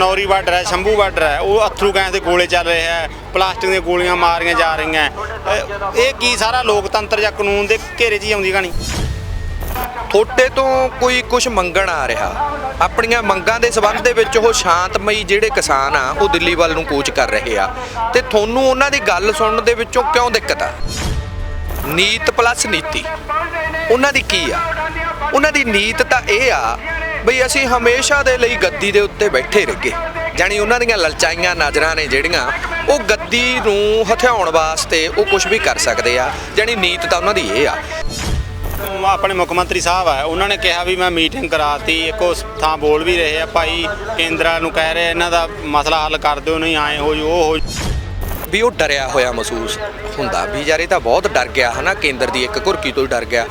Khanauri border ਹੈ Shambhu border ਹੈ ਉਹ ਅਥਰੂ ਗੈਸ ਦੇ ਗੋਲੇ ਚੱਲ ਰਹੇ ਹੈ, ਪਲਾਸਟਿਕ ਦੀਆਂ ਗੋਲੀਆਂ ਮਾਰੀਆਂ ਜਾ ਰਹੀਆਂ ਇਹ ਕੀ ਸਾਰਾ ਲੋਕਤੰਤਰ ਜਾਂ ਕਾਨੂੰਨ ਦੇ ਘੇਰੇ 'ਚ ਹੀ ਆਉਂਦੀ ਕਹਾਣੀ? ਥੋੜੇ ਤੋਂ ਕੋਈ ਕੁਝ ਮੰਗਣ ਆ ਰਿਹਾ। ਆਪਣੀਆਂ ਮੰਗਾਂ ਦੇ ਸਬੰਧ ਦੇ ਵਿੱਚ ਉਹ ਸ਼ਾਂਤਮਈ ਜਿਹੜੇ ਕਿਸਾਨ ਆ, ਉਹ ਦਿੱਲੀ ਵੱਲ ਨੂੰ ਕੂਚ ਕਰ ਰਹੇ ਆ। ਤੇ ਤੁਹਾਨੂੰ ਉਹਨਾਂ ਦੀ ਗੱਲ ਸੁਣਨ ਦੇ ਵਿੱਚੋਂ ਕਿਉਂ ਦਿੱਕਤ ਆ? ਨੀਤ ਪਲੱਸ ਨੀਤੀ। ਉਹਨਾਂ ਦੀ ਕੀ ਆ? ਉਹਨਾਂ ਦੀ ਨੀਤ ਤਾਂ ਇਹ ਆ ਬਈ ਅਸੀਂ ਹਮੇਸ਼ਾ ਦੇ ਲਈ ਗੱਦੀ ਦੇ ਉੱਤੇ ਬੈਠੇ ਰਹੀਏ। ਜਾਣੀ ਉਹਨਾਂ ਦੀਆਂ ਲਲਚਾਈਆਂ ਨਜ਼ਰਾਂ ਨੇ ਜਿਹੜੀਆਂ ਉਹ ਗੱਦੀ ਨੂੰ ਹਥਿਆਉਣ ਵਾਸਤੇ ਉਹ ਕੁਝ ਵੀ ਕਰ ਸਕਦੇ ਆ। ਜਾਣੀ ਨੀਤ ਤਾਂ ਉਹਨਾਂ ਦੀ ਇਹ ਆ। ਆਪਣੇ ਮੁੱਖ ਮੰਤਰੀ ਸਾਹਿਬ ਆ ਉਹਨਾਂ ਨੇ ਕਿਹਾ ਵੀ ਮੈਂ ਮੀਟਿੰਗ ਕਰਾਤੀ ਇੱਕ ਉਸ ਥਾਂ ਬੋਲ ਵੀ ਰਹੇ ਆ ਭਾਈ ਕੇਂਦਰਾਂ ਨੂੰ ਕਹਿ ਰਹੇ ਇਹਨਾਂ ਦਾ ਮਸਲਾ ਹੱਲ ਕਰ ਦਿਓ ਨਹੀਂ ਆਏ ਹੋ ਉਹ ਹੋ। ਵੀ ਉਹ ਡਰਿਆ ਹੋਇਆ ਮਹਿਸੂਸ ਹੁੰਦਾ। ਵੀ ਯਾਰ ਇਹ ਤਾਂ ਬਹੁਤ ਡਰ ਗਿਆ ਹਨਾ ਕੇਂਦਰ ਦੀ ਇੱਕ ਘੁਰਕੀ ਤੋਂ ਹੀ ਡਰ ਗਿਆ।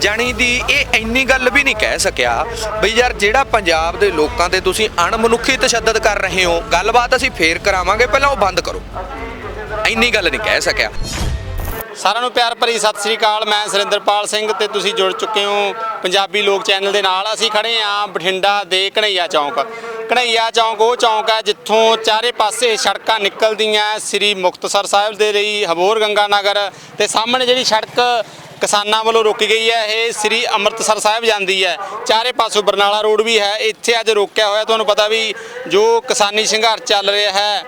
ਜਾਣੀ ਦੀ ਇਹ ਇੰਨੀ ਗੱਲ ਵੀ ਨਹੀਂ ਕਹਿ ਸਕਿਆ ਬਈ ਯਾਰ ਜਿਹੜਾ ਪੰਜਾਬ ਦੇ ਲੋਕਾਂ ਤੇ ਤੁਸੀਂ ਅਣਮਨੁੱਖੀ ਤਸ਼ੱਦਦ ਕਰ ਰਹੇ ਹੋ, ਗੱਲਬਾਤ ਅਸੀਂ ਫੇਰ ਕਰਾਵਾਂਗੇ, ਪਹਿਲਾਂ ਉਹ ਬੰਦ ਕਰੋ। ਇੰਨੀ ਗੱਲ ਨਹੀਂ ਕਹਿ ਸਕਿਆ। ਸਾਰਿਆਂ ਨੂੰ ਪਿਆਰ ਭਰੀ ਸਤਿ ਸ੍ਰੀ ਅਕਾਲ, ਮੈਂ ਸੁਰਿੰਦਰਪਾਲ ਸਿੰਘ ਤੇ ਤੁਸੀਂ ਜੁੜ ਚੁੱਕੇ ਹੋ ਪੰਜਾਬੀ ਲੋਕ ਚੈਨਲ ਦੇ ਨਾਲ। ਅਸੀਂ ਖੜੇ ਆ ਬਠਿੰਡਾ ਦੇ ਕਨਈਆ ਚੌਂਕ। ਕਨਈਆ ਚੌਂਕ, ਉਹ ਚੌਂਕ ਹੈ ਜਿੱਥੋਂ ਚਾਰੇ ਪਾਸੇ ਸੜਕਾਂ ਨਿਕਲਦੀਆਂ ਸ੍ਰੀ ਮੁਕਤਸਰ ਸਾਹਿਬ ਦੇ ਲਈ ਹਬੋਰ ਗੰਗਾ ਨਗਰ ਤੇ ਸਾਹਮਣੇ ਜਿਹੜੀ ਸੜਕ ਕਿਸਾਨਾਂ ਵੱਲੋਂ ਰੋਕੀ ਗਈ ਹੈ, ਇਹ ਸ੍ਰੀ ਅੰਮ੍ਰਿਤਸਰ ਸਾਹਿਬ ਜਾਂਦੀ ਹੈ। ਚਾਰੇ ਪਾਸੋਂ ਬਰਨਾਲਾ ਰੋਡ ਵੀ ਹੈ, ਇੱਥੇ ਅੱਜ ਰੋਕਿਆ ਹੋਇਆ। ਤੁਹਾਨੂੰ ਪਤਾ ਵੀ ਜੋ ਕਿਸਾਨੀ ਸੰਘਰਸ਼ ਚੱਲ ਰਿਹਾ ਹੈ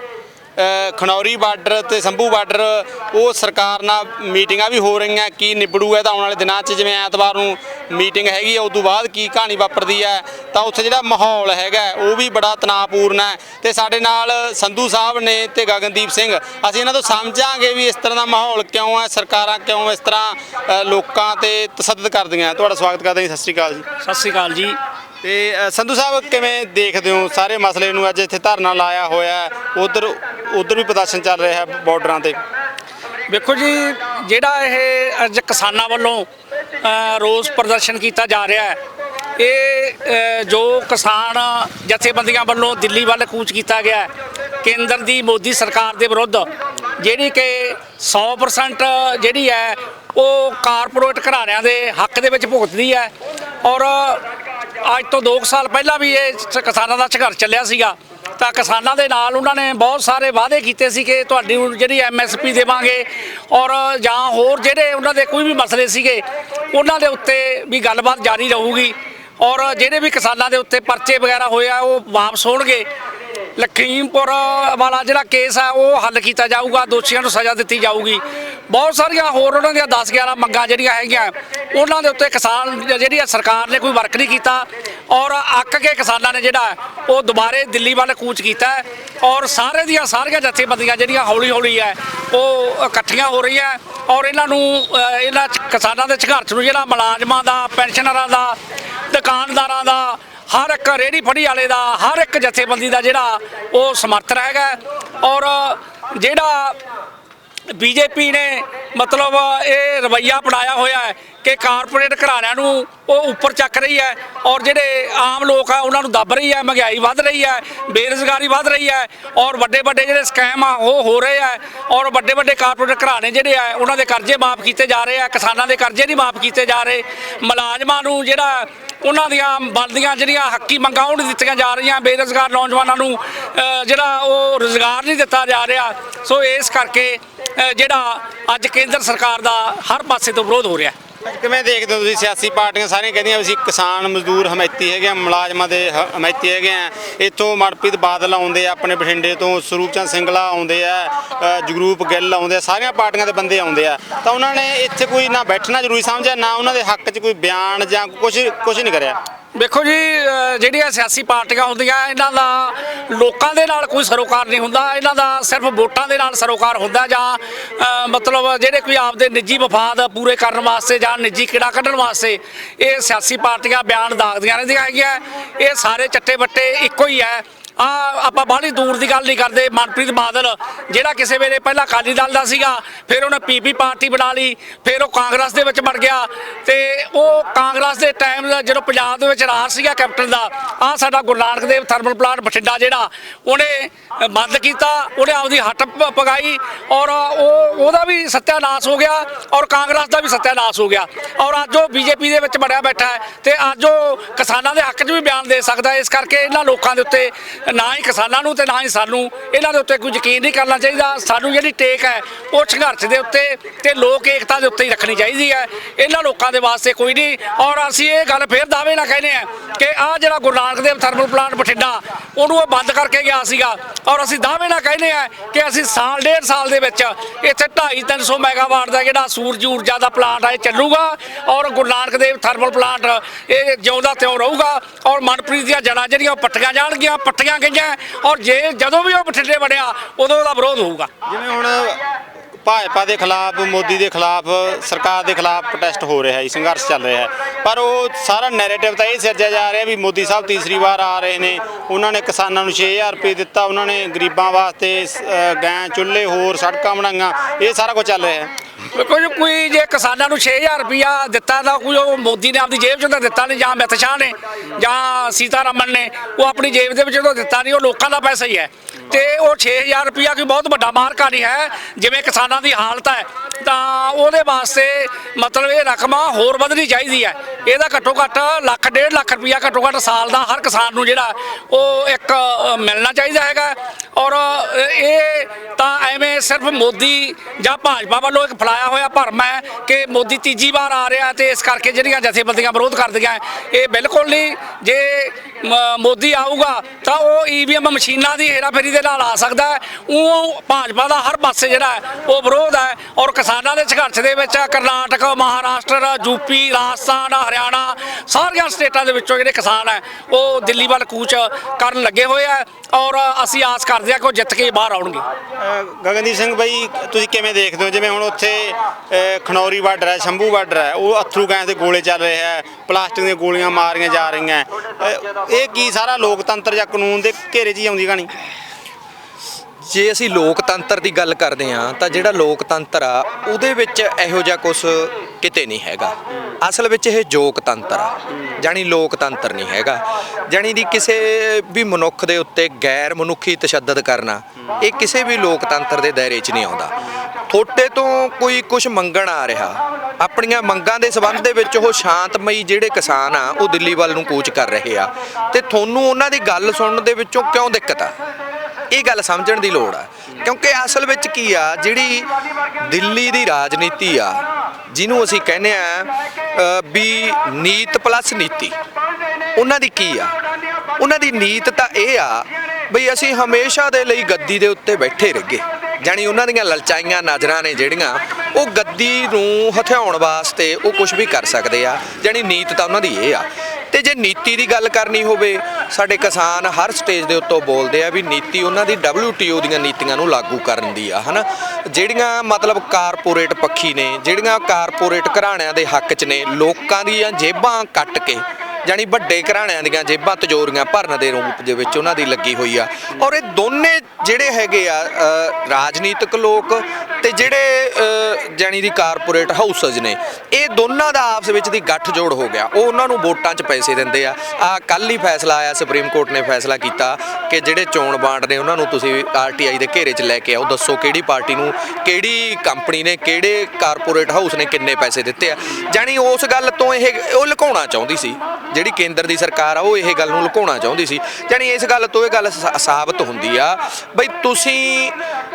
ਖਨੌਰੀ ਬਾਰਡਰ ਤੇ ਸੰਭੂ ਬਾਰਡਰ ਉਹ ਸਰਕਾਰ ਨਾਲ ਮੀਟਿੰਗਾਂ ਵੀ ਹੋ ਰਹੀਆਂ ਕੀ ਨਿਬੜੂ ਹੈ ਤਾਂ ਆਉਣ ਵਾਲੇ ਦਿਨਾਂ 'ਚ ਜਿਵੇਂ ਐਤਵਾਰ ਨੂੰ ਮੀਟਿੰਗ ਹੈਗੀ ਹੈ ਉਸ ਤੋਂ ਬਾਅਦ ਕੀ ਕਹਾਣੀ ਵਾਪਰਦੀ ਹੈ ਤਾਂ ਉੱਥੇ ਜਿਹੜਾ ਮਾਹੌਲ ਹੈਗਾ ਉਹ ਵੀ ਬੜਾ ਤਣਾਅਪੂਰਨ ਹੈ। ਤੇ ਸਾਡੇ ਨਾਲ ਸੰਧੂ ਸਾਹਿਬ ਨੇ ਤੇ ਗਗਨਦੀਪ ਸਿੰਘ ਅਸੀਂ ਇਹਨਾਂ ਤੋਂ ਸਮਝਾਂਗੇ ਵੀ ਇਸ ਤਰ੍ਹਾਂ ਦਾ ਮਾਹੌਲ ਕਿਉਂ ਹੈ ਸਰਕਾਰਾਂ ਕਿਉਂ ਇਸ ਤਰ੍ਹਾਂ ਲੋਕਾਂ ਤੇ ਤਸੱਦਦ ਕਰਦੀਆਂ। ਤੁਹਾਡਾ ਸਵਾਗਤ ਕਰਦੇ ਹਾਂ ਜੀ, ਸਤਿ ਸ਼੍ਰੀ ਅਕਾਲ ਜੀ। ਸਤਿ ਸ਼੍ਰੀ ਅਕਾਲ ਜੀ। ਤੇ ਅ, ਸੰਧੂ ਸਾਹਿਬ ਕਿਵੇਂ ਦੇਖਦੇ ਹੋ ਸਾਰੇ ਮਸਲੇ ਨੂੰ? ਅੱਜ ਇੱਥੇ ਧਰਨਾ ਲਾਇਆ ਹੋਇਆ ਉਧਰ ਉਧਰ ਵੀ ਪ੍ਰਦਰਸ਼ਨ ਚੱਲ ਰਿਹਾ ਹੈ ਬਾਰਡਰਾਂ ਤੇ। ਵੇਖੋ ਜੀ ਜਿਹੜਾ ਇਹ ਅੱਜ ਕਿਸਾਨਾਂ ਵੱਲੋਂ ਅ, ਰੋਸ ਪ੍ਰਦਰਸ਼ਨ ਕੀਤਾ ਜਾ ਰਿਹਾ ਹੈ ਇਹ ਅ, ਜੋ ਕਿਸਾਨ ਜਥੇਬੰਦੀਆਂ ਵੱਲੋਂ ਦਿੱਲੀ ਵੱਲ ਕੂਚ ਕੀਤਾ ਗਿਆ ਹੈ, ਕੇਂਦਰ ਦੀ ਮੋਦੀ ਸਰਕਾਰ ਦੇ ਵਿਰੁੱਧ ਜਿਹੜੀ ਕਿ 100% ਜਿਹੜੀ ਹੈ ਉਹ ਕਾਰਪੋਰੇਟ ਘਰਾਣਿਆਂ ਦੇ ਹੱਕ ਦੇ ਵਿੱਚ ਭੁਗਤਦੀ ਹੈ ਔਰ ਅੱਜ ਤੋਂ 2 ਸਾਲ ਪਹਿਲਾਂ ਵੀ ਇਹ ਕਿਸਾਨਾਂ ਦਾ ਸੰਘਰਸ਼ ਚੱਲਿਆ ਸੀਗਾ, ਤਾਂ ਕਿਸਾਨਾਂ ਦੇ ਨਾਲ ਉਹਨਾਂ ਨੇ ਬਹੁਤ ਸਾਰੇ ਵਾਅਦੇ ਕੀਤੇ ਸੀ ਕਿ ਤੁਹਾਡੀ ਹੁਣ ਜਿਹੜੀ ਐਮਐਸਪੀ ਦੇਵਾਂਗੇ ਔਰ ਜਾਂ ਹੋਰ ਜਿਹੜੇ ਉਹਨਾਂ ਦੇ ਕੋਈ ਵੀ ਮਸਲੇ ਸੀਗੇ, ਉਹਨਾਂ ਦੇ ਉੱਤੇ ਵੀ ਗੱਲਬਾਤ ਜਾਰੀ ਰਹੂਗੀ ਔਰ ਜਿਹੜੇ ਵੀ ਕਿਸਾਨਾਂ ਦੇ ਉੱਤੇ ਪਰਚੇ ਵਗੈਰਾ ਹੋਏ ਆ, ਉਹ ਵਾਪਸ ਹੋਣਗੇ। ਲਖੀਮਪੁਰ ਵਾਲਾ ਜਿਹੜਾ ਕੇਸ ਆ ਉਹ ਹੱਲ ਕੀਤਾ ਜਾਊਗਾ, ਦੋਸ਼ੀਆਂ ਨੂੰ ਸਜ਼ਾ ਦਿੱਤੀ ਜਾਊਗੀ। ਬਹੁਤ ਸਾਰੀਆਂ ਹੋਰ ਉਹਨਾਂ ਦੀਆਂ 10 11 ਮੰਗਾਂ ਜਿਹੜੀਆਂ ਹੈਗੀਆਂ, ਉਹਨਾਂ ਦੇ ਉੱਤੇ ਕਿਸਾਨ ਜਿਹੜੀ ਆ ਸਰਕਾਰ ਨੇ ਕੋਈ ਵਰਕ ਨਹੀਂ ਕੀਤਾ ਔਰ ਅੱਕ ਕੇ ਕਿਸਾਨਾਂ ਨੇ ਜਿਹੜਾ, ਉਹ ਦੁਬਾਰੇ ਦਿੱਲੀ ਵੱਲ ਕੂਚ ਕੀਤਾ ਔਰ ਸਾਰੇ ਦੀਆਂ ਸਾਰੀਆਂ ਜਥੇਬੰਦੀਆਂ ਜਿਹੜੀਆਂ ਹੌਲੀ ਹੌਲੀ ਹੈ, ਉਹ ਇਕੱਠੀਆਂ ਹੋ ਰਹੀਆਂ ਔਰ ਇਹਨਾਂ ਨੂੰ ਇਹਨਾਂ ਕਿਸਾਨਾਂ ਦੇ ਸੰਘਰਸ਼ ਨੂੰ ਜਿਹੜਾ ਮੁਲਾਜ਼ਮਾਂ ਦਾ, ਪੈਨਸ਼ਨਰਾਂ ਦਾ, ਦੁਕਾਨਦਾਰਾਂ ਦਾ ਹਰ ਇੱਕ ਰੇੜੀ ਫੜੀ ਵਾਲੇ ਦਾ, ਹਰ ਇੱਕ ਜਥੇਬੰਦੀ ਦਾ ਜਿਹੜਾ ਉਹ ਸਮਰਥਨ ਹੈਗਾ। ਔਰ ਜਿਹੜਾ ਬੀਜੇਪੀ ਨੇ ਮਤਲਬ ਇਹ ਰਵਈਆ ਅਪਣਾਇਆ ਹੋਇਆ ਹੈ ਕਿ ਕਾਰਪੋਰੇਟ ਘਰਾਣਿਆਂ ਨੂੰ ਉਹ ਉੱਪਰ ਚੱਕ ਰਹੀ ਹੈ ਔਰ ਜਿਹੜੇ ਆਮ ਲੋਕ ਆ, ਉਹਨਾਂ ਨੂੰ ਦੱਬ ਰਹੀ ਹੈ, ਮਹਿੰਗਾਈ ਵੱਧ ਰਹੀ ਹੈ, ਬੇਰੁਜ਼ਗਾਰੀ ਵੱਧ ਰਹੀ ਹੈ ਔਰ ਵੱਡੇ ਵੱਡੇ ਜਿਹੜੇ ਸਕੈਮ ਆ, ਉਹ ਹੋ ਰਹੇ ਆ ਔਰ ਵੱਡੇ ਵੱਡੇ ਕਾਰਪੋਰੇਟ ਘਰਾਣੇ ਜਿਹੜੇ ਆ, ਉਹਨਾਂ ਦੇ ਕਰਜ਼ੇ ਮਾਫ ਕੀਤੇ ਜਾ ਰਹੇ ਆ, ਕਿਸਾਨਾਂ ਦੇ ਕਰਜ਼ੇ ਨਹੀਂ ਮਾਫ ਕੀਤੇ ਜਾ ਰਹੇ। ਮੁਲਾਜ਼ਮਾਂ ਨੂੰ ਜਿਹੜਾ ਉਹਨਾਂ ਦੀਆਂ ਬਣਦੀਆਂ ਜਿਹੜੀਆਂ ਹੱਕੀ ਮੰਗਾਂ ਉਹ ਨਹੀਂ ਦਿੱਤੀਆਂ ਜਾ ਰਹੀਆਂ, ਬੇਰੁਜ਼ਗਾਰ ਨੌਜਵਾਨਾਂ ਨੂੰ ਜਿਹੜਾ ਉਹ ਰੁਜ਼ਗਾਰ ਨਹੀਂ ਦਿੱਤਾ ਜਾ ਰਿਹਾ। ਸੋ ਇਸ ਕਰਕੇ ਜਿਹੜਾ ਅੱਜ ਕੇਂਦਰ ਸਰਕਾਰ ਦਾ ਹਰ ਪਾਸੇ ਤੋਂ ਵਿਰੋਧ ਹੋ ਰਿਹਾ। ਕਿਵੇਂ ਦੇਖਦੇ ਹੋ ਤੁਸੀਂ? ਸਿਆਸੀ ਪਾਰਟੀਆਂ ਸਾਰੀਆਂ ਕਹਿੰਦੀਆਂ ਵੀ ਅਸੀਂ ਕਿਸਾਨ ਮਜ਼ਦੂਰ ਹਮਾਇਤੀ ਹੈਗੇ ਆ ਮੁਲਾਜ਼ਮਾਂ ਦੇ ਹ- ਹਮਾਇਤੀ ਹੈਗੇ ਆ। ਇੱਥੋਂ ਮਨਪ੍ਰੀਤ ਬਾਦਲ ਆਉਂਦੇ ਆ ਆਪਣੇ ਬਠਿੰਡੇ ਤੋਂ ਸਰੂਪ ਚੰਦ ਸਿੰਗਲਾ ਆਉਂਦੇ ਆ ਅ, ਜਗਰੂਪ ਗਿੱਲ ਆਉਂਦੇ ਆ ਸਾਰੀਆਂ ਪਾਰਟੀਆਂ ਦੇ ਬੰਦੇ ਆਉਂਦੇ ਆ। ਤਾਂ ਉਹਨਾਂ ਨੇ ਇੱਥੇ ਕੋਈ ਨਾ ਬੈਠਣਾ ਜ਼ਰੂਰੀ ਸਮਝਿਆ ਨਾ ਉਹਨਾਂ ਦੇ ਹੱਕ 'ਚ ਕੋਈ ਬਿਆਨ ਜਾਂ ਕੁਝ ਕੁਝ ਨਹੀਂ ਕਰਿਆ? ਵੇਖੋ ਜੀ ਅ, ਜਿਹੜੀਆਂ ਸਿਆਸੀ ਪਾਰਟੀਆਂ ਹੁੰਦੀਆਂ ਇਹਨਾਂ ਦਾ ਲੋਕਾਂ ਦੇ ਨਾਲ ਕੋਈ ਸਰੋਕਾਰ ਨਹੀਂ ਹੁੰਦਾ। ਇਹਨਾਂ ਦਾ ਸਿਰਫ ਵੋਟਾਂ ਦੇ ਨਾਲ ਸਰੋਕਾਰ ਹੁੰਦਾ ਜਾਂ ਅ, ਮਤਲਬ ਜਿਹੜੇ ਕੋਈ ਆਪਦੇ ਨਿੱਜੀ ਮਫਾਦ ਪੂਰੇ ਕਰਨ ਵਾਸਤੇ ਜਾਂ ਨਿੱਜੀ ਕਿੜਾ ਕੱਢਣ ਵਾਸਤੇ ਇਹ ਸਿਆਸੀ ਪਾਰਟੀਆਂ ਬਿਆਨ ਦਾਗਦੀਆਂ ਰਹਿੰਦੀਆਂ ਹੈਗੀਆਂ। ਇਹ ਸਾਰੇ ਚੱਟੇ ਬੱਟੇ ਇੱਕੋ ਹੀ ਹੈ। ਆ ਆਪਾਂ ਬਾਹਲੀ ਦੂਰ ਦੀ ਗੱਲ ਨਹੀਂ ਕਰਦੇ, ਮਨਪ੍ਰੀਤ ਬਾਦਲ, ਜਿਹੜਾ ਕਿਸੇ ਵੇਲੇ ਪਹਿਲਾਂ ਅਕਾਲੀ ਦਲ ਦਾ ਸੀਗਾ, ਫਿਰ ਉਹਨੇ ਪੀਪੀ ਪਾਰਟੀ ਬਣਾ ਲਈ, ਫਿਰ ਉਹ ਕਾਂਗਰਸ ਦੇ ਵਿੱਚ ਵੜ ਗਿਆ ਤੇ ਉਹ ਕਾਂਗਰਸ ਦੇ ਟਾਈਮ ਦਾ ਜਦੋਂ ਪੰਜਾਬ ਦੇ ਵਿੱਚ ਰਾਜ ਸੀਗਾ ਕੈਪਟਨ ਦਾ ਆ ਸਾਡਾ ਗੁਰੂ ਨਾਨਕ ਦੇਵ ਥਰਮਲ ਪਲਾਂਟ ਬਠਿੰਡਾ ਜਿਹੜਾ, ਉਹਨੇ ਬੰਦ ਕੀਤਾ, ਉਹਨੇ ਆਪਦੀ ਹੱਟ ਪਗਾਈ ਔਰ ਉਹ, ਉਹਦਾ ਵੀ ਸੱਤਿਆਨਾਸ਼ ਹੋ ਗਿਆ ਔਰ ਕਾਂਗਰਸ ਦਾ ਵੀ ਸੱਤਿਆਨਾਸ਼ ਹੋ ਗਿਆ। ਔਰ ਅੱਜ ਉਹ ਬੀਜੇਪੀ ਦੇ ਵਿੱਚ ਬਣਿਆ ਬੈਠਾ ਹੈ ਤੇ ਅੱਜ ਉਹ ਕਿਸਾਨਾਂ ਦੇ ਹੱਕ 'ਚ ਵੀ ਬਿਆਨ ਦੇ ਸਕਦਾ ਇਸ ਕਰਕੇ ਇਹਨਾਂ ਲੋਕਾਂ ਦੇ ਉੱਤੇ ਨਾ ਹੀ ਕਿਸਾਨਾਂ ਨੂੰ ਤੇ ਨਾ ਹੀ ਸਾਨੂੰ। ਇਹਨਾਂ ਦੇ ਉੱਤੇ ਕੋਈ ਯਕੀਨ ਨਹੀਂ ਕਰਨਾ ਚਾਹੀਦਾ। ਸਾਨੂੰ ਜਿਹੜੀ ਟੇਕ ਹੈ, ਉਹ ਸੰਘਰਸ਼ ਦੇ ਉੱਤੇ ਤੇ ਲੋਕ ਏਕਤਾ ਦੇ ਉੱਤੇ ਹੀ ਰੱਖਣੀ ਚਾਹੀਦੀ ਹੈ। ਇਹਨਾਂ ਲੋਕਾਂ ਦੇ ਵਾਸਤੇ ਕੋਈ ਨਹੀਂ। ਔਰ ਅਸੀਂ ਇਹ ਗੱਲ ਫੇਰ ਦਾਅਵੇ ਨਾਲ ਕਹਿੰਦੇ ਆ ਕਿ ਆਹ ਜਿਹੜਾ ਗੁਰੂ ਨਾਨਕ ਦੇਵ ਥਰਮਲ ਪਲਾਂਟ ਬਠਿੰਡਾ, ਉਹਨੂੰ ਉਹ ਬੰਦ ਕਰਕੇ ਗਿਆ ਸੀਗਾ। ਔਰ ਅਸੀਂ ਦਾਅਵੇ ਨਾਲ ਕਹਿੰਦੇ ਆ ਕਿ ਅਸੀਂ ਸਾਲ, ਡੇਢ ਸਾਲ ਦੇ ਵਿੱਚ ਇੱਥੇ 2.5 300 ਮੈਗਾਵਾਟ ਦਾ ਜਿਹੜਾ ਸੂਰਜ ਊਰਜਾ ਦਾ ਪਲਾਂਟ ਹੈ ਇਹ ਚੱਲੂਗਾ। ਔਰ ਗੁਰੂ ਨਾਨਕ ਦੇਵ ਥਰਮਲ ਪਲਾਂਟ, ਇਹ ਜਿਉਂਦਾ ਤਿਉਂ ਰਹੂਗਾ। ਔਰ ਮਨਪ੍ਰੀਤ ਦੀਆਂ ਜੜਾਂ ਜਿਹੜੀਆਂ, ਉਹ ਪੱਟੀਆਂ ਜਾਣਗੀਆਂ। ਪੱਟੀਆਂ ਗਈਆਂ ਔਰ ਜੇ ਜਦੋਂ ਵੀ ਉਹ ਬਠਿੰਡੇ ਵੜਿਆ ਉਦੋਂ ਉਹਦਾ ਵਿਰੋਧ ਹੋਊਗਾ। ਜਿਵੇਂ ਹੁਣ ਭਾਜਪਾ ਦੇ ਖਿਲਾਫ ਮੋਦੀ ਦੇ ਖਿਲਾਫ ਸਰਕਾਰ ਦੇ ਖਿਲਾਫ ਪ੍ਰੋਟੈਸਟ ਹੋ ਰਿਹਾ ਹੈ ਸੰਘਰਸ਼ ਚੱਲ ਰਿਹਾ ਹੈ। ਪਰ ਉਹ ਸਾਰਾ ਨੈਰੇਟਿਵ ਤਾਂ ਇਹ ਸਿਰਜਿਆ ਜਾ ਰਿਹਾ ਵੀ ਮੋਦੀ ਸਾਹਿਬ ਤੀਸਰੀ ਵਾਰ ਆ ਰਹੇ ਨੇ। ਉਹਨਾਂ ਨੇ ਕਿਸਾਨਾਂ ਨੂੰ 6000 ਰੁਪਏ ਦਿੱਤਾ ਉਹਨਾਂ ਨੇ ਗਰੀਬਾਂ ਵਾਸਤੇ ਅ, ਗੈਂ ਚੁੱਲ੍ਹੇ ਹੋਰ ਸੜਕਾਂ ਬਣਾਈਆਂ। ਇਹ ਸਾਰਾ ਕੁਝ ਚੱਲ ਰਿਹਾ ਹੈ। ਵੇਖੋ ਜੀ ਕੋਈ ਜੇ ਕਿਸਾਨਾਂ ਨੂੰ 6000 ਰੁਪਇਆ ਦਿੱਤਾ ਤਾਂ ਕੋਈ ਉਹ ਮੋਦੀ ਨੇ ਆਪਣੀ ਜੇਬ ਚੋਂ ਤਾਂ ਦਿੱਤਾ ਨਹੀਂ ਜਾਂ ਅਮਿਤ ਸ਼ਾਹ ਨੇ ਜਾਂ ਸੀਤਾਰਮਨ ਨੇ ਉਹ ਆਪਣੀ ਜੇਬ ਦੇ ਵਿੱਚੋਂ ਤਾਂ ਦਿੱਤਾ ਨਹੀਂ ਉਹ ਲੋਕਾਂ ਦਾ ਪੈਸਾ ਹੀ ਹੈ। ਤੇ ਉਹ 6000 ਰੁਪਇਆ ਕੋਈ ਬਹੁਤ ਵੱਡਾ ਮਾਰਕਾ ਨਹੀਂ ਹੈ, ਜਿਵੇਂ ਕਿਸਾਨਾਂ ਦੀ ਹਾਲਤ ਹੈ, ਤਾਂ ਉਹਦੇ ਵਾਸਤੇ ਮਤਲਬ ਇਹ ਰਕਮ ਹੋਰ ਵਧਣੀ ਚਾਹੀਦੀ ਹੈ। ਇਹਦਾ ਘੱਟੋ ਘੱਟ ਲੱਖ, ਡੇਢ ਲੱਖ ਰੁਪਇਆ ਘੱਟੋ ਘੱਟ ਸਾਲ ਦਾ ਹਰ ਕਿਸਾਨ ਨੂੰ ਜਿਹੜਾ ਉਹ ਇੱਕ ਮਿਲਣਾ ਚਾਹੀਦਾ ਹੈਗਾ। ਔਰ ਇਹ ਤਾਂ ਐਵੇਂ ਸਿਰਫ ਮੋਦੀ ਜਾਂ ਭਾਜਪਾ ਵੱਲੋਂ ਇੱਕ ਫਲਾਇਆ ਹੋਇਆ ਭਰਮ ਹੈ ਕਿ ਮੋਦੀ ਤੀਜੀ ਵਾਰ ਆ ਰਿਹਾ ਤੇ ਇਸ ਕਰਕੇ ਜਿਹੜੀਆਂ ਜਥੇਬੰਦੀਆਂ ਵਿਰੋਧ ਕਰਦੀਆਂ, ਇਹ ਬਿਲਕੁਲ ਨਹੀਂ। ਜੇ ਮੋਦੀ ਆਊਗਾ ਤਾਂ ਉਹ ਈਵੀਐਮ ਮਸ਼ੀਨਾਂ ਦੀ ਹੇਰਾਫੇਰੀ ਦੇ ਨਾਲ ਆ ਸਕਦਾ ਹੈ। ਉਹ ਭਾਜਪਾ ਦਾ ਹਰ ਪਾਸੇ ਜਿਹੜਾ ਹੈ, ਉਹ ਵਿਰੋਧ ਹੈ ਔਰ ਕਿਸਾਨਾਂ ਦੇ ਸੰਘਰਸ਼ ਦੇ ਵਿੱਚ ਕਰਨਾਟਕ, ਮਹਾਰਾਸ਼ਟਰ ਯੂਪੀ ਰਾਜਸਥਾਨ, ਹਰਿਆਣਾ, ਸਾਰੀਆਂ ਸਟੇਟਾਂ ਦੇ ਵਿੱਚੋਂ ਜਿਹੜੇ ਕਿਸਾਨ ਹੈ, ਉਹ ਦਿੱਲੀ ਵੱਲ ਕੂਚ ਕਰਨ ਲੱਗੇ ਹੋਏ ਆ ਔਰ ਅਸੀਂ ਆਸ ਕਰਦੇ ਹਾਂ ਕਿ ਉਹ ਜਿੱਤ ਕੇ ਬਾਹਰ ਆਉਣਗੇ। ਗਗਨਦੀਪ ਸਿੰਘ ਬਾਈ, ਤੁਸੀਂ ਕਿਵੇਂ ਦੇਖਦੇ ਹੋ? ਜਿਵੇਂ ਹੁਣ ਉੱਥੇ ਖਨੌਰੀ ਬਾਰਡਰ ਹੈ ਸ਼ੰਭੂ ਬਾਰਡਰ ਹੈ ਉਹ ਅਥਰੂ ਗੈਸ ਦੇ ਗੋਲੇ ਚੱਲ ਰਹੇ ਹੈ, ਪਲਾਸਟਿਕ ਦੀਆਂ ਗੋਲੀਆਂ ਮਾਰੀਆਂ ਜਾ ਰਹੀਆਂ ਇਹ ਕੀ ਸਾਰਾ ਲੋਕਤੰਤਰ ਜਾਂ ਕਾਨੂੰਨ ਦੇ ਘੇਰੇ 'ਚ ਹੀ ਆਉਂਦੀ ਕਹਾਣੀ? ਜੇ ਅਸੀਂ ਲੋਕਤੰਤਰ ਦੀ ਗੱਲ ਕਰਦੇ ਹਾਂ, ਤਾਂ ਜਿਹੜਾ ਲੋਕਤੰਤਰ ਆ, ਉਹਦੇ ਵਿੱਚ ਇਹੋ ਜਿਹਾ ਕੁਝ ਕਿਤੇ ਨਹੀਂ ਹੈਗਾ। ਅਸਲ ਵਿੱਚ ਇਹ ਜੋਗਤੰਤਰ ਆ, ਜਾਣੀ ਲੋਕਤੰਤਰ ਨਹੀਂ ਹੈਗਾ। ਜਾਣੀ ਦੀ ਕਿਸੇ ਵੀ ਮਨੁੱਖ ਦੇ ਉੱਤੇ ਗੈਰ ਮਨੁੱਖੀ ਤਸ਼ੱਦਦ ਕਰਨਾ, ਇਹ ਕਿਸੇ ਵੀ ਲੋਕਤੰਤਰ ਦੇ ਦਾਇਰੇ 'ਚ ਨਹੀਂ ਆਉਂਦਾ। ਤੁਹਾਡੇ ਤੋਂ ਕੋਈ ਕੁਝ ਮੰਗਣ ਆ ਰਿਹਾ। ਆਪਣੀਆਂ ਮੰਗਾਂ ਦੇ ਸਬੰਧ ਦੇ ਵਿੱਚ ਉਹ ਸ਼ਾਂਤਮਈ ਜਿਹੜੇ ਕਿਸਾਨ ਆ, ਉਹ ਦਿੱਲੀ ਵੱਲ ਨੂੰ ਕੂਚ ਕਰ ਰਹੇ ਆ। ਤੇ ਤੁਹਾਨੂੰ ਉਹਨਾਂ ਦੀ ਗੱਲ ਸੁਣਨ ਦੇ ਵਿੱਚੋਂ ਕਿਉਂ ਦਿੱਕਤ ਆ? ਇਹ ਗੱਲ ਸਮਝਣ ਦੀ ਲੋੜ ਆ। ਕਿਉਂਕਿ ਅਸਲ ਵਿੱਚ ਕੀ ਆ, ਜਿਹੜੀ ਦਿੱਲੀ ਦੀ ਰਾਜਨੀਤੀ ਆ, ਜਿਹਨੂੰ ਅਸੀਂ ਕਹਿੰਦੇ ਆ ਵੀ ਨੀਤ ਪਲੱਸ ਨੀਤੀ। ਉਹਨਾਂ ਦੀ ਕੀ ਆ? ਉਹਨਾਂ ਦੀ ਨੀਤ ਤਾਂ ਇਹ ਆ, ਬਈ ਅਸੀਂ ਹਮੇਸ਼ਾ ਦੇ ਲਈ ਗੱਦੀ ਦੇ ਉੱਤੇ ਬੈਠੇ ਰਹਿਗੇ ਜਾਣੀ ਉਹਨਾਂ ਦੀਆਂ ਲਲਚਾਈਆਂ ਨਜ਼ਰਾਂ ਨੇ ਜਿਹੜੀਆਂ ਉਹ ਗੱਦੀ ਨੂੰ ਹਥਿਆਉਣ ਵਾਸਤੇ ਉਹ ਕੁਝ ਵੀ ਕਰ ਸਕਦੇ ਆ। ਜਾਣੀ ਨੀਤ ਤਾਂ ਉਹਨਾਂ ਦੀ ਇਹ ਆ। ਤੇ ਜੇ ਨੀਤੀ ਦੀ ਗੱਲ ਕਰਨੀ ਹੋਵੇ, ਸਾਡੇ ਕਿਸਾਨ ਹਰ ਸਟੇਜ ਦੇ ਉੱਤੋਂ ਬੋਲਦੇ ਆ ਵੀ ਨੀਤੀ ਉਹਨਾਂ ਦੀ WTO ਦੀਆਂ ਨੀਤੀਆਂ ਨੂੰ ਲਾਗੂ ਕਰਨ ਦੀ ਆ, ਹਨਾ? ਜਿਹੜੀਆਂ ਮਤਲਬ ਕਾਰਪੋਰੇਟ ਪੱਖੀ ਨੇ, ਜਿਹੜੀਆਂ ਕਾਰਪੋਰੇਟ ਘਰਾਣਿਆਂ ਦੇ ਹੱਕ 'ਚ ਨੇ, ਲੋਕਾਂ ਦੀਆਂ ਜੇਬਾਂ ਕੱਟ ਕੇ ਜਾਣੀ ਵੱਡੇ ਘਰਾਣਿਆਂ ਦੀਆਂ ਜੇਬਾਂ ਤਜੋਰੀਆਂ ਭਰਨ ਦੇ ਰੂਪ ਦੇ ਵਿੱਚ ਉਹਨਾਂ ਦੀ ਲੱਗੀ ਹੋਈ ਆ। ਔਰ ਇਹ ਦੋਨੇ ਜਿਹੜੇ ਹੈਗੇ ਆ ਰਾਜਨੀਤਿਕ ਲੋਕ ਤੇ ਜਿਹੜੇ ਅ, ਜਾਣੀ ਦੀ ਕਾਰਪੋਰੇਟ ਹਾਊਸਸ ਨੇ ਇਹ ਦੋਨਾਂ ਦਾ ਆਪਸ ਵਿੱਚ ਦੀ ਗੱਠ ਜੋੜ ਹੋ ਗਿਆ। ਉਹ ਉਹਨਾਂ ਨੂੰ ਵੋਟਾਂ 'ਚ ਪੈਸੇ ਦਿੰਦੇ ਆ। ਆ ਕੱਲ ਹੀ ਫੈਸਲਾ ਆਇਆ ਸੁਪਰੀਮ ਕੋਰਟ ਨੇ ਫੈਸਲਾ ਕੀਤਾ ਕਿ ਜਿਹੜੇ ਚੋਣ ਬਾਂਡ ਨੇ ਉਹਨਾਂ ਨੂੰ ਤੁਸੀਂ ਆਰਟੀਆਈ ਦੇ ਘੇਰੇ 'ਚ ਲੈ ਕੇ ਆਓ। ਦੱਸੋ ਕਿਹੜੀ ਪਾਰਟੀ ਨੂੰ ਕਿਹੜੀ ਕੰਪਨੀ ਨੇ ਕਿਹੜੇ ਕਾਰਪੋਰੇਟ ਹਾਊਸ ਨੇ ਕਿੰਨੇ ਪੈਸੇ ਦਿੱਤੇ ਆ। ਜਾਣੀ ਉਸ ਗੱਲ ਤੋਂ ਇਹ ਉਹ ਲੁਕਾਉਣਾ ਚਾਹੁੰਦੀ ਸੀ। ਜਿਹੜੀ ਕੇਂਦਰ ਦੀ ਸਰਕਾਰ ਆ, ਉਹ ਇਹ ਗੱਲ ਨੂੰ ਲੁਕਾਉਣਾ ਚਾਹੁੰਦੀ ਸੀ। ਜਾਣੀ ਇਸ ਗੱਲ ਤੋਂ ਇਹ ਗੱਲ ਸਾ- ਸਾਬਤ ਹੁੰਦੀ ਆ, ਬਈ ਤੁਸੀਂ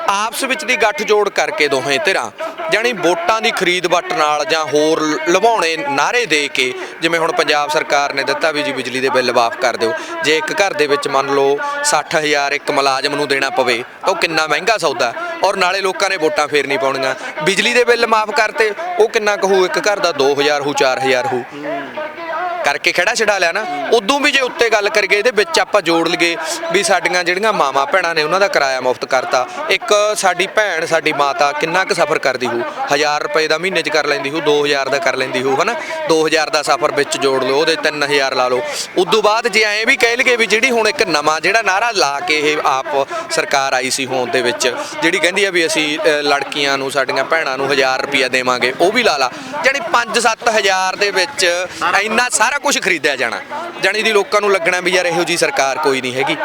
ਆਪਸ ਵਿੱਚ ਦੀ ਗੱਠ ਜੋੜ ਕਰਕੇ ਦੋਹੇ ਧਿਰਾਂ, ਜਾਣੀ ਵੋਟਾਂ ਦੀ ਖਰੀਦ ਵੱਟ ਨਾਲ ਜਾਂ ਹੋਰ ਲ- ਲਵਾਉਣੇ ਨਾਰੇ ਦੇ ਕੇ, ਜਿਵੇਂ ਹੁਣ ਪੰਜਾਬ ਸਰਕਾਰ ਨੇ ਦਿੱਤਾ ਵੀ ਜੀ ਬਿਜਲੀ ਦੇ ਬਿੱਲ ਮਾਫ ਕਰ ਦਿਓ, ਜੇ ਇੱਕ ਘਰ ਦੇ ਵਿੱਚ ਮੰਨ ਲਓ 60000 ਇੱਕ ਮੁਲਾਜ਼ਮ ਨੂੰ ਦੇਣਾ ਪਵੇ, ਤਾਂ ਉਹ ਕਿੰਨਾ ਮਹਿੰਗਾ ਸੌਦਾ ਔਰ ਨਾਲੇ ਲੋਕਾਂ ਨੇ ਵੋਟਾਂ ਫੇਰ ਨਹੀਂ ਪਾਉਣੀਆਂ। ਬਿਜਲੀ ਦੇ ਬਿੱਲ ਮਾਫ ਕਰਤੇ, ਉਹ ਕਿੰਨਾ ਕਹੂ ਇੱਕ ਘਰ ਦਾ 2000 ਹੋ 4000 ਹੋ ਕਰਕੇ ਖੜਾ ਛਡਾ ਲਿਆ ਨਾ ਉਦੋਂ ਵੀ ਜੇ ਉੱਤੇ ਗੱਲ ਕਰੀਏ ਇਹਦੇ ਵਿੱਚ ਆਪਾਂ ਜੋੜ ਲਈਏ ਵੀ ਸਾਡੀਆਂ ਜਿਹੜੀਆਂ ਮਾਵਾਂ ਭੈਣਾਂ ਨੇ ਉਹਨਾਂ ਦਾ ਕਿਰਾਇਆ ਮੁਫਤ ਕਰਤਾ। ਇੱਕ ਸਾਡੀ ਭੈਣ ਸਾਡੀ ਮਾਤਾ ਕਿੰਨਾ ਕੁ ਸਫ਼ਰ ਕਰਦੀ ਹੋਊ? 1000 ਰੁਪਏ ਦਾ ਮਹੀਨੇ 'ਚ ਕਰ ਲੈਂਦੀ ਹੋਊ 2000 ਦਾ ਕਰ ਲੈਂਦੀ ਹੋਊ ਹਨਾ? 2000 ਦਾ ਸਫ਼ਰ ਵਿੱਚ ਜੋੜ ਲਓ ਉਹਦੇ 3000 ਲਾ ਲਓ। ਉਦੋਂ ਬਾਅਦ ਜੇ ਐਂ ਵੀ ਕਹਿ ਲਈਏ ਵੀ ਜਿਹੜੀ ਹੁਣ ਇੱਕ ਨਵਾਂ ਜਿਹੜਾ ਨਾਰਾ ਲਾ ਕੇ ਇਹ ਆਪ ਸਰਕਾਰ ਆਈ ਸੀ ਹੋਂਦ ਦੇ ਵਿੱਚ ਜਿਹੜੀ ਕਹਿੰਦੀ ਆ ਵੀ ਅਸੀਂ ਲੜਕੀਆਂ ਨੂੰ ਸਾਡੀਆਂ ਭੈਣਾਂ ਨੂੰ 1000 ਰੁਪਇਆ ਦੇਵਾਂਗੇ ਉਹ ਵੀ ਲਾ ਲਾ। ਜਾਣੀ 5-7000 ਦੇ ਵਿੱਚ ਇੰਨਾ ਸਾਰਾ ਸਾਰਾ ਕੁਝ ਖਰੀਦਿਆ ਜਾਣਾ। ਜਾਣੀ ਦੀ ਲੋਕਾਂ ਨੂੰ ਲੱਗਣਾ ਵੀ ਯਾਰ ਇਹੋ ਜੀ ਸਰਕਾਰ ਕੋਈ ਨਹੀਂ ਹੈਗੀ।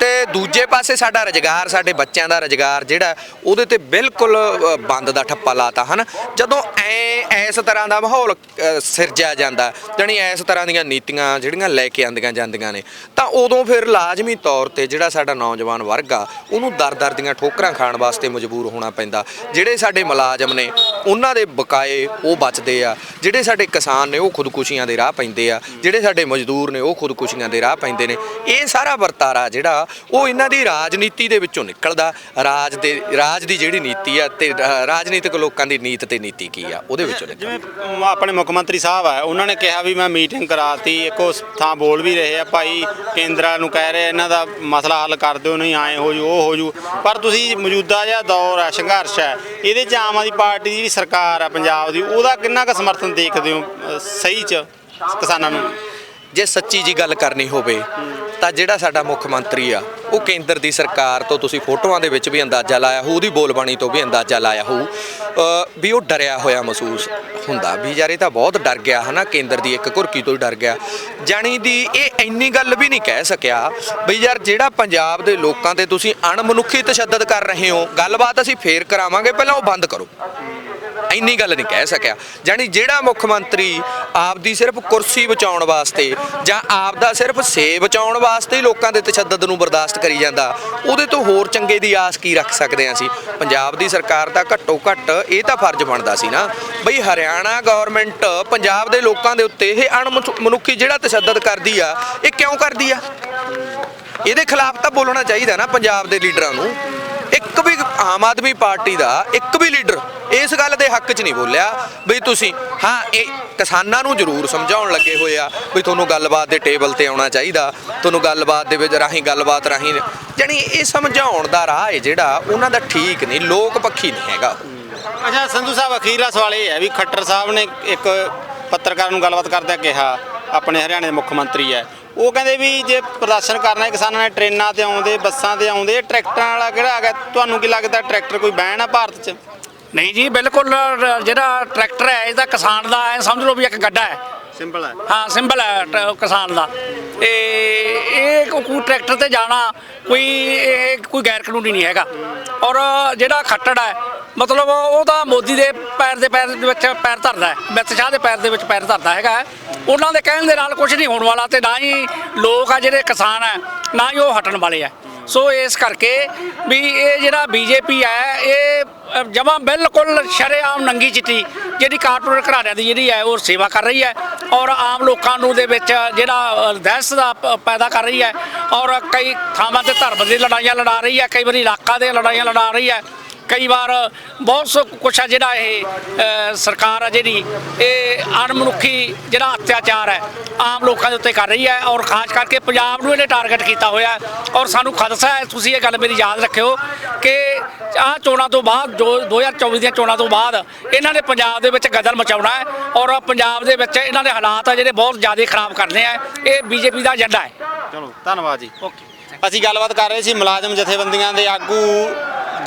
ਤੇ ਦੂਜੇ ਪਾਸੇ ਸਾਡਾ ਰੁਜ਼ਗਾਰ, ਸਾਡੇ ਬੱਚਿਆਂ ਦਾ ਰੁਜ਼ਗਾਰ ਜਿਹੜਾ, ਉਹਦੇ ਤੇ ਬਿਲਕੁਲ ਬੰਦ ਦਾ ਠੱਪਾ ਲਾਤਾ, ਹਨ? ਜਦੋਂ ਐ ਇਸ ਤਰ੍ਹਾਂ ਦਾ ਮਾਹੌਲ ਸਿਰਜਿਆ ਜਾਂਦਾ, ਜਾਣੀ ਇਸ ਤਰ੍ਹਾਂ ਦੀਆਂ ਨੀਤੀਆਂ ਜਿਹੜੀਆਂ ਲੈ ਕੇ ਆਂਦੀਆਂ ਜਾਂਦੀਆਂ ਨੇ, ਤਾਂ ਉਦੋਂ ਫਿਰ ਲਾਜ਼ਮੀ ਤੌਰ ਤੇ ਜਿਹੜਾ ਸਾਡਾ ਨੌਜਵਾਨ ਵਰਗ ਆ, ਉਹਨੂੰ ਦਰ-ਦਰ ਦੀਆਂ ਠੋਕਰਾਂ ਖਾਣ ਵਾਸਤੇ ਮਜਬੂਰ ਹੋਣਾ ਪੈਂਦਾ। ਜਿਹੜੇ ਸਾਡੇ ਮੁਲਾਜ਼ਮ ਨੇ, ਉਹਨਾਂ ਦੇ ਬਕਾਏ ਉਹ ਬਚਦੇ ਆ, ਜਿਹੜੇ ਸਾਡੇ ਕਿਸਾਨ ਨੇ, ਉਹ ਖੁਦਕੁਸ਼ੀਆਂ ਦੇ ਰਾਹ ਪੈਂਦੇ ਆ। ਜਿਹੜੇ ਸਾਡੇ ਮਜ਼ਦੂਰ ਨੇ ਉਹ ਖੁਦਕੁਸ਼ੀਆਂ ਦੇ ਰਾਹ ਪੈਂਦੇ ਨੇ। ਇਹ ਸਾਰਾ ਵਰਤਾਰਾ ਜਿਹੜਾ ਉਹ ਇਹਨਾਂ ਦੀ ਰਾਜਨੀਤੀ ਦੇ ਵਿੱਚੋਂ ਨਿਕਲਦਾ। ਰਾਜ ਦੇ ਰਾਜ ਦੀ ਜਿਹੜੀ ਨੀਤੀ ਆ ਤੇ ਰਾਜਨੀਤਿਕ ਲੋਕਾਂ ਦੀ ਨੀਤ ਤੇ ਨੀਤੀ ਕੀ ਆ ਉਹਦੇ ਵਿੱਚੋਂ ਜਿਵੇਂ ਆਪਣੇ ਮੁੱਖ ਮੰਤਰੀ ਸਾਹਿਬ ਆ ਉਹਨਾਂ ਨੇ ਕਿਹਾ ਵੀ ਮੈਂ ਮੀਟਿੰਗ ਕਰਾਤੀ ਇੱਕੋ ਥਾਂ ਬੋਲ ਵੀ ਰਹੇ ਆ ਭਾਈ ਕੇਂਦਰਾਂ ਨੂੰ ਕਹਿ ਰਹੇ ਇਹਨਾਂ ਦਾ ਮਸਲਾ ਹੱਲ ਕਰ ਦਿਓ ਨਹੀਂ ਆਏ ਹੋ ਜੂ ਉਹ ਹੋ ਜੂ। ਪਰ ਤੁਸੀਂ ਮੌਜੂਦਾ ਜਿਹਾ ਦੌਰ ਆ ਸੰਘਰਸ਼ ਹੈ ਇਹਦੇ ਚ ਆਮ ਆਦਮੀ ਪਾਰਟੀ ਦੀ ਜਿਹੜੀ ਸਰਕਾਰ ਆ ਪੰਜਾਬ ਦੀ ਉਹਦਾ ਕਿੰਨਾ ਕੁ ਸਮਰਥਨ ਦੇਖਦੇ ਹੋ ਸਹੀ ਚ? ਕਿਸਾਨਾਂ ਨੂੰ ਜੇ ਸੱਚੀ ਜੀ ਗੱਲ ਕਰਨੀ ਹੋਵੇ ਤਾਂ ਜਿਹੜਾ ਸਾਡਾ ਮੁੱਖ ਮੰਤਰੀ ਆ, ਉਹ ਕੇਂਦਰ ਦੀ ਸਰਕਾਰ ਤੋਂ ਤੁਸੀਂ ਫੋਟੋਆਂ ਦੇ ਵਿੱਚ ਵੀ ਅੰਦਾਜ਼ਾ ਲਾਇਆ ਹੋਊ ਉਹਦੀ ਬੋਲਬਾਣੀ ਤੋਂ ਵੀ ਅੰਦਾਜ਼ਾ ਲਾਇਆ ਹੋਊ ਵੀ ਉਹ ਡਰਿਆ ਹੋਇਆ ਮਹਿਸੂਸ ਹੁੰਦਾ। ਵੀ ਯਾਰ ਇਹ ਤਾਂ ਬਹੁਤ ਡਰ ਗਿਆ ਹਨਾ, ਕੇਂਦਰ ਦੀ ਇੱਕ ਘੁਰਕੀ ਤੋਂ ਹੀ ਡਰ ਗਿਆ। ਜਾਣੀ ਦੀ ਇਹ ਇੰਨੀ ਗੱਲ ਵੀ ਨਹੀਂ ਕਹਿ ਸਕਿਆ ਵੀ ਯਾਰ ਜਿਹੜਾ ਪੰਜਾਬ ਦੇ ਲੋਕਾਂ ਤੇ ਤੁਸੀਂ ਅਣਮਨੁੱਖੀ ਤਸ਼ੱਦਦ ਕਰ ਰਹੇ ਹੋ, ਗੱਲਬਾਤ ਅਸੀਂ ਫੇਰ ਕਰਾਵਾਂਗੇ, ਪਹਿਲਾਂ ਉਹ ਬੰਦ ਕਰੋ। ਇੰਨੀ ਗੱਲ ਨਹੀਂ ਕਹਿ ਸਕਿਆ। ਜਾਣੀ ਜਿਹੜਾ ਮੁੱਖ ਮੰਤਰੀ ਆਪਦੀ ਸਿਰਫ ਕੁਰਸੀ ਬਚਾਉਣ ਵਾਸਤੇ ਜਾਂ ਆਪਦਾ ਸਿਰਫ ਸੇ ਬਚਾਉਣ ਵਾਸਤੇ ਹੀ ਲੋਕਾਂ ਦੇ ਤਸ਼ੱਦਦ ਨੂੰ ਬਰਦਾਸ਼ਤ ਕਰੀ ਜਾਂਦਾ। ਉਹਦੇ ਤੋਂ ਹੋਰ ਚੰਗੇ ਦੀ ਆਸ ਕੀ ਰੱਖ ਸਕਦੇ ਹਾਂ ਅਸੀਂ? ਪੰਜਾਬ ਦੀ ਸਰਕਾਰ ਦਾ ਘੱਟੋ ਘੱਟ ਇਹ ਤਾਂ ਫਰਜ਼ ਬਣਦਾ ਸੀ ਨਾ। ਬਈ ਹਰਿਆਣਾ ਗਵਰਨਮੈਂਟ ਪੰਜਾਬ ਦੇ ਲੋਕਾਂ ਦੇ ਉੱਤੇ ਇਹ ਅਣਮਨੁੱਖੀ ਜਿਹੜਾ ਤਸ਼ੱਦਦ ਕਰਦੀ ਆ, ਇਹ ਕਿਉਂ ਕਰਦੀ ਆ? ਇਹਦੇ ਖਿਲਾਫ ਤਾਂ ਬੋਲਣਾ ਚਾਹੀਦਾ ਨਾ ਪੰਜਾਬ ਦੇ ਲੀਡਰਾਂ ਨੂੰ। ਇੱਕ ਵੀ ਆਮ ਆਦਮੀ ਪਾਰਟੀ ਦਾ ਇੱਕ ਵੀ ਲੀਡਰ ਇਸ ਗੱਲ ਦੇ ਹੱਕ 'ਚ ਨਹੀਂ ਬੋਲਿਆ ਵੀ ਤੁਸੀਂ, ਹਾਂ, ਇਹ ਕਿਸਾਨਾਂ ਨੂੰ ਜ਼ਰੂਰ ਸਮਝਾਉਣ ਲੱਗੇ ਹੋਏ ਆ ਵੀ ਤੁਹਾਨੂੰ ਗੱਲਬਾਤ ਦੇ ਟੇਬਲ ਤੇ ਆਉਣਾ ਚਾਹੀਦਾ, ਤੁਹਾਨੂੰ ਗੱਲਬਾਤ ਦੇ ਵਿੱਚ ਰਾਹੀਂ ਗੱਲਬਾਤ ਰਾਹੀਂ ਜਾਣੀ ਇਹ ਸਮਝਾਉਣ ਦਾ ਰਾਹ ਹੈ ਜਿਹੜਾ ਉਹਨਾਂ ਦਾ ਠੀਕ ਨਹੀਂ, ਲੋਕ ਪੱਖੀ ਨਹੀਂ ਹੈਗਾ। ਅੱਛਾ, ਸੰਧੂ ਸਾਹਿਬ, ਅਖੀਰਲਾ ਸਵਾਲ ਇਹ ਹੈ ਵੀ ਖੱਟਰ ਸਾਹਿਬ ਨੇ ਇੱਕ ਪੱਤਰਕਾਰ ਨੂੰ ਗੱਲਬਾਤ ਕਰਦਿਆਂ ਕਿਹਾ, ਆਪਣੇ ਹਰਿਆਣੇ ਦੇ ਮੁੱਖ ਮੰਤਰੀ ਹੈ। ਉਹ ਕਹਿੰਦੇ ਵੀ ਜੇ ਪ੍ਰਦਰਸ਼ਨ ਕਰਨਾ ਹੈ ਕਿਸਾਨਾਂ ਨੇ ਟ੍ਰੇਨਾਂ ਤੇ ਆਉਂਦੇ ਬੱਸਾਂ ਤੇ ਆਉਂਦੇ ਟਰੈਕਟਰਾਂ ਵਾਲਾ ਕਿਹੜਾ ਹੈਗਾ? ਤੁਹਾਨੂੰ ਕੀ ਲੱਗਦਾ ਟਰੈਕਟਰ ਕੋਈ ਬੈਨ ਆ ਭਾਰਤ 'ਚ? ਨਹੀਂ ਜੀ ਬਿਲਕੁਲ ਜਿਹੜਾ ਟਰੈਕਟਰ ਹੈ ਇਹਦਾ ਕਿਸਾਨ ਦਾ ਐ ਸਮਝ ਲਓ ਵੀ ਇੱਕ ਗੱਡਾ ਹੈ। ਸਿੰਪਲ ਹੈ। ਹਾਂ ਸਿੰਬਲ ਹੈ ਕਿਸਾਨ ਦਾ। ਇਹ ਇਹ ਕੋ- ਕੋਈ ਟਰੈਕਟਰ ਤੇ ਜਾਣਾ ਕੋਈ ਇਹ ਕੋਈ ਗੈਰ ਕਾਨੂੰਨੀ ਨਹੀਂ ਹੈਗਾ। ਔਰ ਜਿਹੜਾ ਖੱਟੜ ਹੈ ਮਤਲਬ ਉਹ ਤਾਂ ਮੋਦੀ ਦੇ ਪੈਰ ਦੇ ਪੈਰ ਦੇ ਵਿੱਚ ਪੈਰ ਧਰਦਾ ਹੈ ਸ਼ਾਹ ਦੇ ਪੈਰ ਦੇ ਵਿੱਚ ਪੈਰ ਧਰਦਾ ਹੈਗਾ ਉਹਨਾਂ ਦੇ ਕਹਿਣ ਦੇ ਨਾਲ ਕੁਝ ਨਹੀਂ ਹੋਣ ਵਾਲਾ ਤੇ ਨਾ ਹੀ ਲੋਕ ਆ ਜਿਹੜੇ ਕਿਸਾਨ ਹੈ, ਨਾ ਹੀ ਉਹ ਹਟਣ ਵਾਲੇ ਆ। ਸੋ ਇਸ ਕਰਕੇ ਵੀ ਇਹ ਜਿਹੜਾ ਬੀਜੇਪੀ ਹੈ, ਇਹ ਜਮਾ ਬਿਲਕੁਲ ਸ਼ਰੇਆਮ ਨੰਗੀ ਚਿੱਟੀ ਜਿਹੜੀ ਕਾਰਪੋਰੇਟ ਘਰਾਣਿਆਂ ਦੀ ਜਿਹੜੀ ਹੈ, ਉਹ ਸੇਵਾ ਕਰ ਰਹੀ ਹੈ ਔਰ ਆਮ ਲੋਕਾਂ ਨੂੰ ਦੇ ਵਿੱਚ ਜਿਹੜਾ ਦਹਿਸ਼ਤ ਦਾ ਪੈਦਾ ਕਰ ਰਹੀ ਹੈ ਔਰ ਕਈ ਥਾਵਾਂ ਤੇ ਧਰਮ ਦੀ ਲੜਾਈਆਂ ਲੜਾ ਰਹੀ ਹੈ, ਕਈ ਵਾਰੀ ਇਲਾਕਾ ਦੇ ਲੜਾਈਆਂ ਲੜਾ ਰਹੀ ਹੈ। ਕਈ ਵਾਰ ਬਹੁਤ ਸੋ ਕੁਛ ਆ ਜਿਹੜਾ ਇਹ ਸਰਕਾਰ ਆ ਜਿਹੜੀ ਇਹ ਅਣਮਨੁੱਖੀ ਜਿਹੜਾ ਅਤਿਆਚਾਰ ਹੈ ਆਮ ਲੋਕਾਂ ਦੇ ਉੱਤੇ ਕਰ ਰਹੀ ਹੈ ਔਰ ਖਾਸ ਕਰਕੇ ਪੰਜਾਬ ਨੂੰ ਇਹਨੇ ਟਾਰਗੇਟ ਕੀਤਾ ਹੋਇਆ ਔਰ ਸਾਨੂੰ ਖਦਸ਼ਾ ਹੈ ਤੁਸੀਂ ਇਹ ਗੱਲ ਮੇਰੀ ਯਾਦ ਰੱਖਿਓ ਕਿ ਆਹ ਚੋਣਾਂ ਤੋਂ ਬਾਅਦ ਜੋ 2024 ਦੀਆਂ ਚੋਣਾਂ ਤੋਂ ਬਾਅਦ ਇਹਨਾਂ ਨੇ ਪੰਜਾਬ ਦੇ ਵਿੱਚ ਗਦਲ ਮਚਾਉਣਾ ਹੈ ਔਰ ਪੰਜਾਬ ਦੇ ਵਿੱਚ ਇਹਨਾਂ ਦੇ ਹਾਲਾਤ ਆ ਜਿਹੜੇ ਬਹੁਤ ਜ਼ਿਆਦਾ ਖਰਾਬ ਕਰਨੇ ਆ ਇਹ ਬੀਜੇਪੀ ਦਾ ਏਜੰਡਾ ਹੈ। ਚਲੋ ਧੰਨਵਾਦ ਜੀ। ਓਕੇ। ਅਸੀਂ ਗੱਲਬਾਤ ਕਰ ਰਹੇ ਸੀ ਮੁਲਾਜ਼ਮ ਜਥੇਬੰਦੀਆਂ ਦੇ ਆਗੂ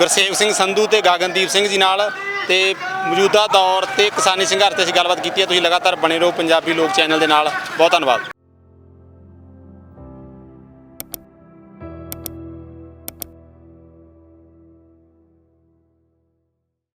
ਗੁਰਸੇਵ ਸਿੰਘ ਸੰਧੂ ਤੇ ਗਗਨਦੀਪ ਸਿੰਘ ਜੀ ਨਾਲ ਤੇ ਮੌਜੂਦਾ ਦੌਰ ਤੇ ਕਿਸਾਨੀ ਸੰਘਰਸ਼ ਤੇ ਅਸੀਂ ਗੱਲਬਾਤ ਕੀਤੀ ਹੈ। ਤੁਸੀਂ ਲਗਾਤਾਰ ਬਣੇ ਰਹੋ ਪੰਜਾਬੀ ਲੋਕ ਚੈਨਲ ਦੇ ਨਾਲ। ਬਹੁਤ ਧੰਨਵਾਦ।